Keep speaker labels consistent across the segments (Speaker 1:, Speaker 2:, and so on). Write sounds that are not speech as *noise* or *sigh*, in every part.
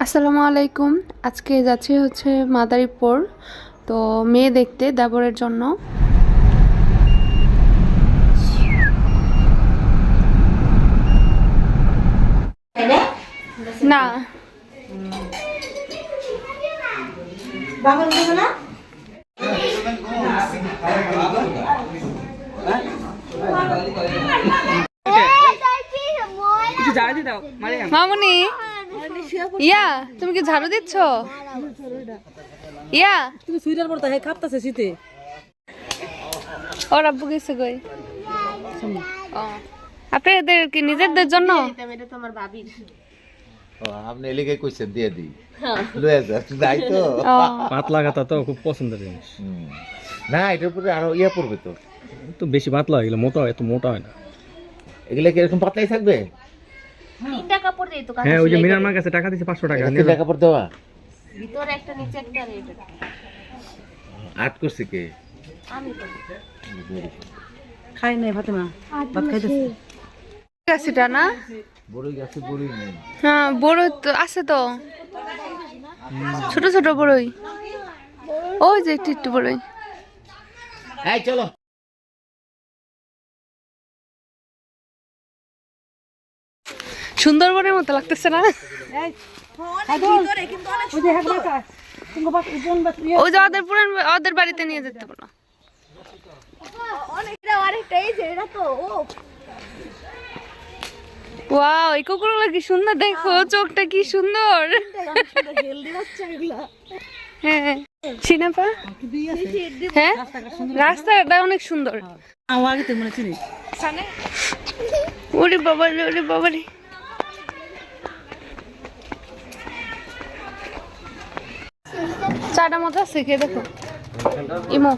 Speaker 1: আসসালামু আলাইকুম আজকে যাচ্ছি হচ্ছে মাদারীপুর তো মেয়ে দেখতে দেবরের জন্য না মামুনি ইয়া তুমি কি ঝাড়ু দিচ্ছ? ইয়া।
Speaker 2: তুমি সুইটার পরতে হ্যাঁ কাঁপতাছে শীতে।
Speaker 1: ওর আব্বু গেছে কই? আপনাদের কি নিজেদের জন্য?
Speaker 3: ও, আপনি এলিগে কইছেন দিয়ে দিই লয়ে যা যাই তো।
Speaker 4: পাতলা কাটা তো খুব পছন্দের জিনিস।
Speaker 3: না এটার উপরে আরও ইয়া পড়বে তো।
Speaker 4: তো বেশি পাতলা এগুলো মোটা হয়, এত মোটা হয় না।
Speaker 3: এগুলা কি এরকম পাতলাই থাকবে?
Speaker 5: তিনটা কাপড় দিই তো
Speaker 4: হ্যাঁ ওই যে মিনার মার কাছে টাকা দিচ্ছে পাঁচশো টাকা
Speaker 3: এটা
Speaker 4: নিয়ে
Speaker 3: কি কাপড় দেওয়া?
Speaker 5: ভিতরে একটা নিচে একটা রেড
Speaker 3: আট করছে কে?
Speaker 5: আমি
Speaker 2: খাই নাই ফাতেমা। ভাত খাইতেছে।
Speaker 1: গাছিটা না?
Speaker 3: বড়ই গাছে বড়ই নেই।
Speaker 1: হ্যাঁ বড় তো আছে তো। ছোট ছোট বড়ই। ওই যে একটু একটু বড়ই।
Speaker 3: এই চলো।
Speaker 1: সুন্দরবনের মতো লাগতেছে না?
Speaker 2: ওই যে হ্যাঁ
Speaker 1: ওদের পুরান ওদের বাড়িতে নিয়ে যেতে পারো ওয়াও এই কুকুরগুলো কি সুন্দর দেখো চোখটা কি সুন্দর। হ্যাঁ সিনাপা? হ্যাঁ? রাস্তাটা অনেক সুন্দর।
Speaker 2: আমার আগে তো মনে চিনি
Speaker 1: ওরে বাবা রে ওরে বাবা রে চাটা মতো আছে খেয়ে দেখো। ইমো।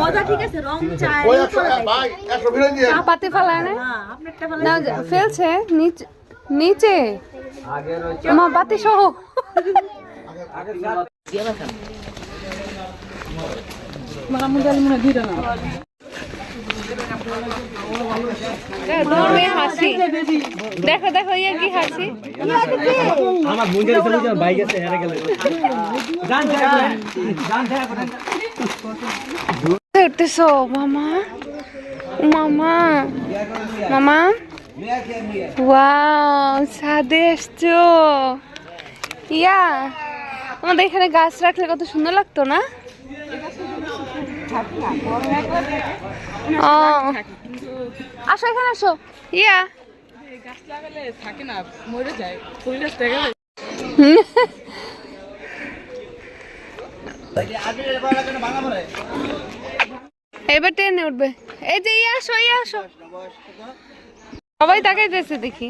Speaker 2: মজা ঠিক আছে রং চাই।
Speaker 1: পাতে ফেলায় না। না যে- ফেলছে নিচে নিচে। মা বাতি সহ।
Speaker 2: মামুন মনে দুইটা না।
Speaker 1: হাসি। দেখো দেখো ইয়ে কি হাসি?
Speaker 4: আমার বোন যে বাইক আছে হেরে গেলে।
Speaker 1: উঠতেছো মামা? মামা? মামা? ওয়াও ছাদে এসছো। ইয়া আমাদের এখানে গাছ রাখলে কত সুন্দর লাগতো না? ও। আসো এখানে আসো। ইয়া।
Speaker 2: গাছ লাগালে থাকে না মরে যায় পরিবেশ দেখা
Speaker 1: এবার ট্রেনে উঠবে। এই যে ইয়ে আসো ইয়ে আসো। সবাই তাকাইতেছে দেখি।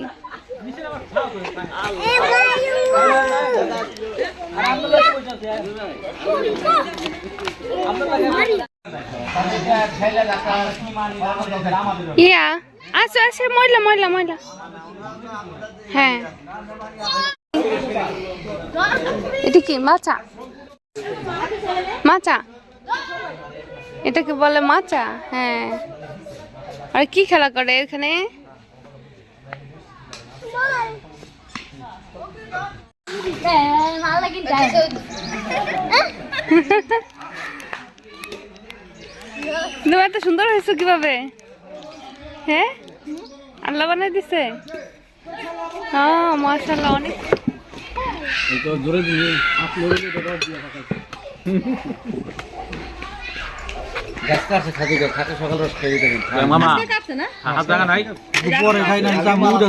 Speaker 1: ইয়া আসো আসো ময়লা ময়লা ময়লা। হ্যাঁ। এটা কি মাচা? মাচা? এটাকে বলে মাচা? হ্যাঁ। আর কি খেলা করে এখানে? *laughs* তুমি এত সুন্দর হয়েছো কীভাবে? হ্যাঁ? আল্লাহ বানাই দিছে? হ্যাঁ মাশাল্লাহ অনেক।
Speaker 4: তো জোরে দিয়ে আপলোড
Speaker 3: গাছটা আছে খাতে সকাল রস খেয়ে দিতে
Speaker 4: মামা। হাত জায়গা নাই? উপরে খাই না যা মুড়ে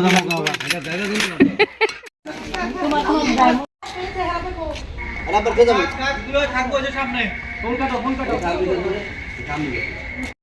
Speaker 4: থাকব যে সামনে। ফোন কাটো ফোন কাটো। 给他们演。